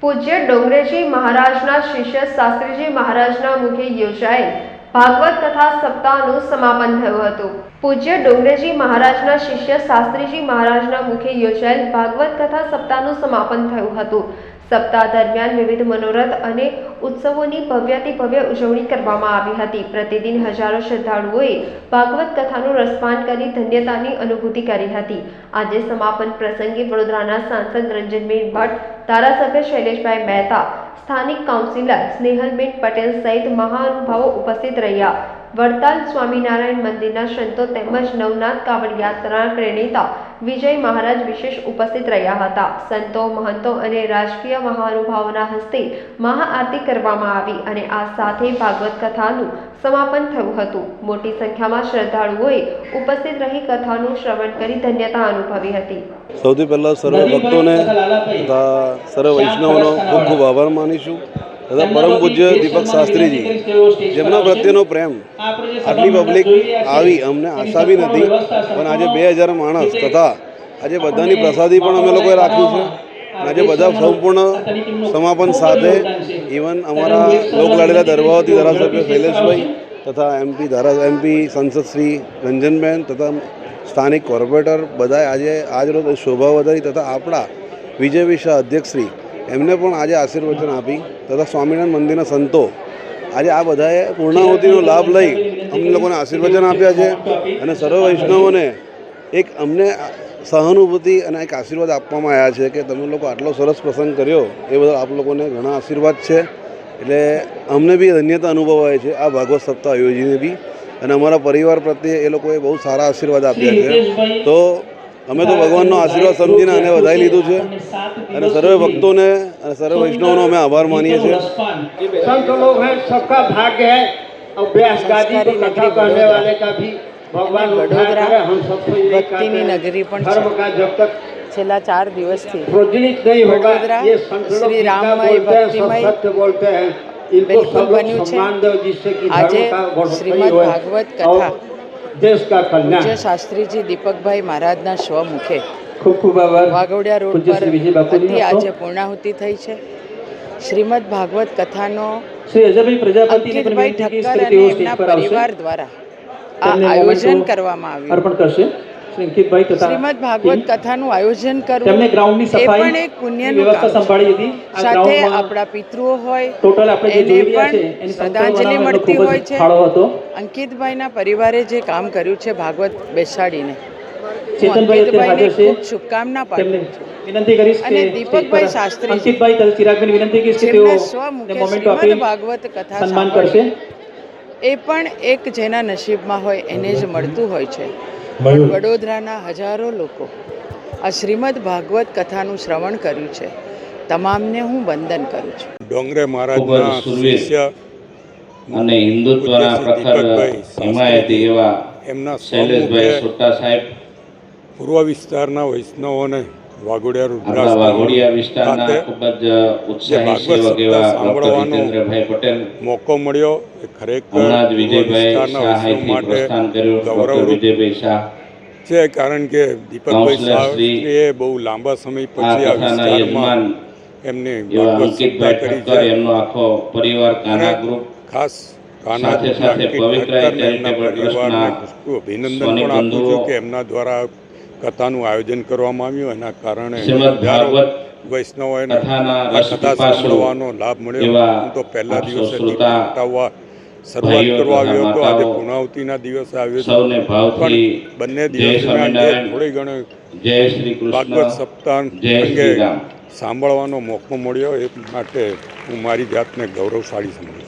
પૂજ્ય ડોંગરેજી મહારાજના શિષ્ય શાસ્ત્રીજી મહારાજના મુખે યોજાયેલ ભાગવત કથા સપ્તાહનું સમાપન થયું હતું. પૂજ્ય ડુંગરેજી મહારાજના શિષ્ય શાસ્ત્રીજી મહારાજના મુખે યોજાયેલ ભાગવત કથા સપ્તાહનું સમાપન થયું હતું. સપ્તાહ દરમિયાન વિવિધ મનોરથ અને ઉત્સવોની ભવ્યાતિ ભવ્ય ઉજવણી કરવામાં આવી હતી. પ્રતિદિન હજારો શ્રદ્ધાળુઓએ ભાગવત કથાનું રસપાન કરી ધન્યતાની અનુભૂતિ કરી હતી. આજે સમાપન પ્રસંગે વડોદરાના સાંસદ રંજનબેન ભટ્ટ, ધારાસભ્ય શૈલેષભાઈ મહેતા સ્થાનિક કાઉન્સિલર સ્નેહલબેન પટેલ સહિત મહાનુભાવો ઉપસ્થિત રહ્યા. વડતાલ સ્વામિનારાયણ મંદિરના સંતો તેમજ નવનાથ કાવડ યાત્રા પ્રેરણેતા વિજય મહારાજ વિશેષ ઉપસ્થિત રહ્યા હતા. સંતો, મહંતો અને રાજકીય મહાનુભાવોના હસ્તે મહાઆરતી કરવામાં આવી અને આ સાથે ભાગવત કથાનું સમાપન થયું હતું. મોટી સંખ્યામાં શ્રદ્ધાળુઓએ ઉપસ્થિત રહી કથાનું શ્રવણ કરી ધન્યતા અનુભવી હતી. સૌથી પહેલાં સર્વ ભક્તોને સર્વ વૈષ્ણવનો ખૂબ ખૂબ આભાર માનીશું. તથા પરમ પૂજ્ય દીપક શાસ્ત્રીજી જેમના પ્રત્યેનો પ્રેમ આટલી પબ્લિક આવી અમને આશા બી નથી પણ આજે બે હજાર માણસ તથા આજે બધાની પ્રસાદી પણ અમે લોકોએ રાખ્યું છે. આજે બધા સંપૂર્ણ સમાપન સાથે ઇવન અમારા લોકલાડેલા દરબાવતી ધારાસભ્ય શૈલેષભાઈ તથા એમપી ધારા એમપી સંસદ શ્રી રંજનબેન તથા સ્થાનિક કોર્પોરેટર બધાએ આજે આજ રોજ શોભા વધારી તથા આપણા વિજય વિશા અધ્યક્ષશ્રી એમને પણ આજે આશીર્વચન આપી તથા સ્વામિનારાયણ મંદિરના સંતો આજે આ બધાએ પૂર્ણાહુતિનો લાભ લઈ અમને લોકોને આશીર્વચન આપ્યા છે અને સર્વ વૈષ્ણવોને એક અમને સહાનુભૂતિ અને એક આશીર્વાદ આપવામાં આવ્યા છે કે તમે લોકો આટલો સરસ પ્રસંગ કર્યો, એ બદલ આપ લોકોને ઘણા આશીર્વાદ છે. એટલે અમને બી ધન્યતા અનુભવાય છે આ ભાગવત સપ્તાહ યોજીને બી. અને અમારા પરિવાર પ્રત્યે એ લોકોએ બહુ સારા આશીર્વાદ આપ્યા છે. તો અમે તો ભગવાનનો આશીર્વાદ સમજીને આને વધારી લીધું છે અને સર્વે ભક્તોને અને સર્વે વૈષ્ણવનો અમે આભાર માનીએ છીએ संत लोग हैं सबका भाग्य है और व्यास गादी पर कथा कहने वाले का भी भगवान उद्धार करे हम सबको यही भक्तिनी कहते हैं नगरी પણ धर्म છે का जब तक છેલ્લા ચાર દિવસથી प्रोजनित नहीं होगा वडोदरा, ये संत लोग श्री गीता राममय, बोलते हैं सब भक्तिमय सत्य बोलते हैं इनको बिल्कुल सब लोग बन्यु छे। सम्मान दो जिससे कि धर्म આજે का श्रीमद् गौरव भागवत कथा और દેશ કા કલ્યાણ પૂજ્ય શાસ્ત્રીજી દીપકભાઈ મહારાજના સ્વમુખે ખૂબ ખૂબ આભાર વાઘોડિયા રોડ પર આજે પૂર્ણાહુતિ થઈ છે। શ્રીમદ ભાગવત કથાનો શ્રી અજયભાઈ પ્રજાપતિને પણ વિનંતી કરી પરિવાર દ્વારા આ આયોજન કરવામાં આવ્યું. અર્પણ કરશે અંકિતભાઈ તથા શ્રીમદ ભાગવત કથાનું આયોજન કરવું તેમને ગ્રાઉન્ડની પણ એક પુણ્યનું વ્યવસ્થા સંભાળી હતી. સાથે આપણા પિતૃઓ હોય ટોટલ આપણે જે જોઈ રહ્યા છે પણ એની શ્રદ્ધાંજલિ મળતી હોય છે. હતો. અંકિતભાઈના પરિવારે જે કામ કર્યું છે ભાગવત બેસાડીને. ચેતનભાઈ અત્યારે હાજર છે. શુભકામના પાઠવું વિનંતી કરીશ અને દીપકભાઈ શાસ્ત્રી અંકિતભાઈ તથા ચિરાગભાઈને વિનંતી કરીશ કે તેઓ મોમેન્ટો આપી ભાગવત કથા સન્માન કરશે. એ પણ એક જેના નસીબમાં હોય એને જ મળતું હોય છે. પણ વડોદરાના હજારો લોકો આ શ્રીમદ ભાગવત કથાનું શ્રવણ કર્યું છે. તમામને હું વંદન કરું છું. ડોંગરે મહારાજના શિષ્ય અને હિન્દુત્વના પ્રખર હિમાયતી એવા એમના શૈલેષભાઈ સુટ્ટા સાહેબ પૂર્વ વિસ્તારના વૈષ્ણવોને વાઘોડિયા આપણા વાઘોડિયા વિસ્તારના ખૂબ જ ઉત્સાહી સેવક એવા સપ્તાહ સાંભળવાનો જીતેન્દ્રભાઈ પટેલ મોકો મળ્યો. એ ખરેખર હમણાં જ વિજયભાઈ શાહ માટે શાહ. છે કારણ કે દીપકભાઈ કાઉન્સિલર એ બહુ લાંબા સમય પછી આ વિસ્તારમાં એમને અંકિતભાઈ કરી ઠક્કર એમનો આખો પરિવાર કાના ગ્રુપ ખાસ સાથે સાથે પવિત્ર એમના પરિવારને અભિનંદન પણ આપું છું કે એમના દ્વારા કથાનું આયોજન કરવામાં આવ્યું. એના કારણે વૈષ્ણવોને આ કથા સાંભળવાનો લાભ મળ્યો. હું તો પહેલા દિવસે દીપ શરૂઆત કરવા આવ્યો હતો. આજે પૂર્ણાવતીના દિવસે આવ્યો હતો પણ બંને જય દિવસ દરમિયાન જે સ્વામિનારાયણ થોડી ઘણી ભાગવત સપ્તાહ અંગે સાંભળવાનો મોકો મળ્યો. એ માટે હું મારી જાતને ગૌરવશાળી સમજું